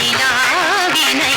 வினாவினை